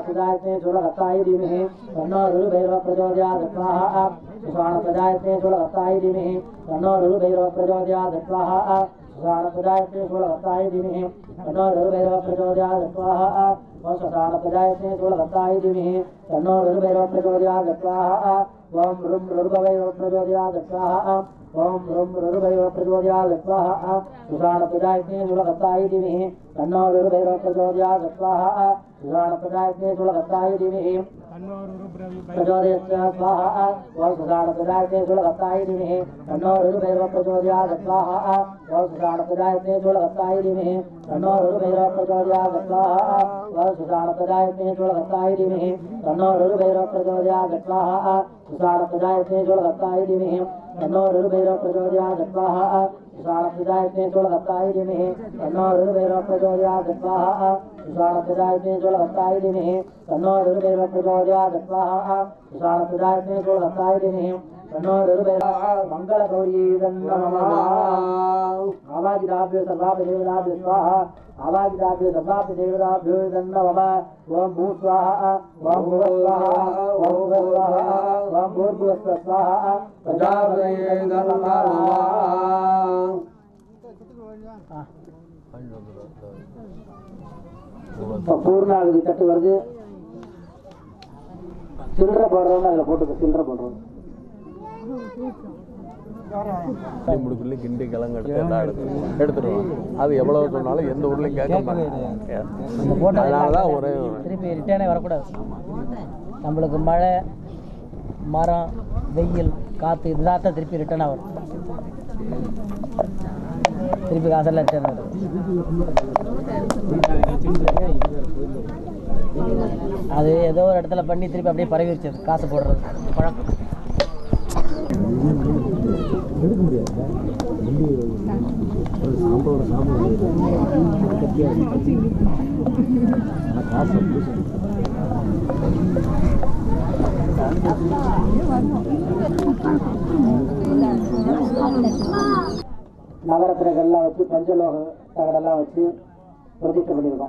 प्रजायते सुरगताय धीमहि। तन्नो रुरुभैरव प्रचोदयात् स्वाहा सुषाण प्रजायते सुरगताय धीमहि। तन्नो रुरुभैरव प्रचोदयात् स्वाहा सुषाण प्रजायते सुरगताय धीमहि। तन्नो रुरुभैरव प्रचोदयात् स्वाहा వంశసానపదాయతే స్థూలదత్తాయ దిమి తన్నో రురుభైరవ ప్రచోదయాద స్వాహ ఓం రుం రురుభైరవ ప్రచోదయాద స్వాహ ఓం రుం రురుభైరవ ప్రచోదయాద స్వాహ సుషాణపదాయతే స్థూలదత్తాయ దిమి తన్నో రురుభైరవ ప్రచోదయాద స్వాహ సుషాణపదాయతే తన్నో प्रचोदयस्य स्वाहा वोल्फुगाणपदायते सुलभतायिनिः तन्नोरुभैरव प्रचोदयात् स्वाहा वोल्फुगाणपदायते सुलभतायिनिः तन्नोरुभैरव प्रचोदयात् स्वाहा वोल्फुगाणपदायते सुलभतायिनिः तन्नोरुभैरव प्रचोदयात् स्वाहा सुषाणपदायते सुलभतायिनिः तन्नोरुभैरव प्रचोदयात् स्वाहा सुषाणपदायते सुलभतायिनिः तन्नोरुभैरव प्रचोदयात् स्वाहा सुषाणपदायते सुलभतायिनिः तन्नोरुभैरव प्रचोदयात् स्वाहा விசாலத்துதாரிணே சோழத்தாயினே மங்கள கௌரியீதன் ஆவாகிதாபிய சர்வாபி தேவதாபிய ஸ்வாஹா ஆவாகிதாபிய சர்வாபி தேவதாபியோ பூர்ணாகுதி தட்டு வருது. சில்லறை போடுறவங்க அதில் போட்டுக்க சில்லறை முடிக்குள்ளே கிண்டி கிழங்கு எடுத்து எல்லாம் எடுத்து எடுத்துருவோம் அது எவ்வளவு சொன்னாலும் எந்த ஊர்லையும் கேட்க மாட்டாங்க. அதனால தான் ஒரே திருப்பி ரிட்டர்னே வரக்கூடாது. நம்மளுக்கு மழை மரம் வெயில் காற்று இதெல்லாம் தான் திருப்பி ரிட்டர்னாக வரும். திருப்பி காசெல்லாம் ரிட்டர்ன் வரும். அது ஏதோ ஒரு இடத்துல பண்ணி திருப்பி அப்படியே பரவி வச்சது காசு போடுறது. பழக்கம். நவரத்தினங்கள்லாம் வச்சு பஞ்சலோக தகடெல்லாம் வச்சு பிரதிஷ்டை பண்ணியிருக்கோம்.